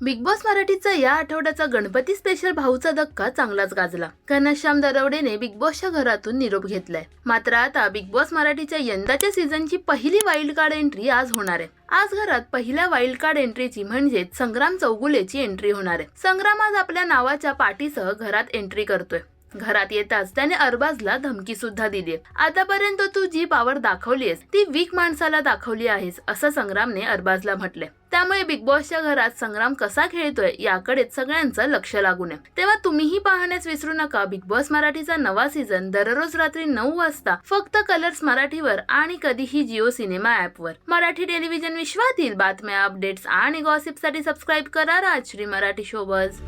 Big boss मराठीचा या आठवड्याचा गणपती स्पेशल भाऊचा धक्का चांगलाच गाजला. घनश्याम दरवडेने बिग बॉसच्या घरातून निरोप घेतलाय. मात्र आता बिग बॉस मराठीच्या यंदाच्या सीझनची पहिली वाईल्ड कार्ड एंट्री आज होणार आहे. आज घरात पहिल्या वाईल्ड कार्ड एंट्रीची म्हणजेच संग्राम चौगुलेची एंट्री होणार आहे. संग्राम आज आपल्या नावाच्या पाठीसह घरात एंट्री करतोय. घरात येताच त्याने अरबाजला धमकी सुद्धा दिली आतापर्यंत तू जी पावर दाखवलीयस ती वीक माणसाला दाखवली आहेस असं संग्रामने अरबाजला म्हटले त्यामुळे बिग बॉसच्या घरात संग्राम कसा खेळतोय याकडे सगळ्यांचं लक्ष लागून आहे. तेव्हा तुम्हीही पाहण्यास विसरू नका बिग बॉस मराठीचा नवा सीझन दररोज रात्री नऊ वाजता फक्त कलर्स मराठीवर आणि कधीही जिओ सिनेमा ऍपवर मराठी टेलिव्हिजन विश्वातील बातम्या अपडेट्स आणि गॉसिपसाठी सबस्क्राईब करा राजश्री मराठी शोबज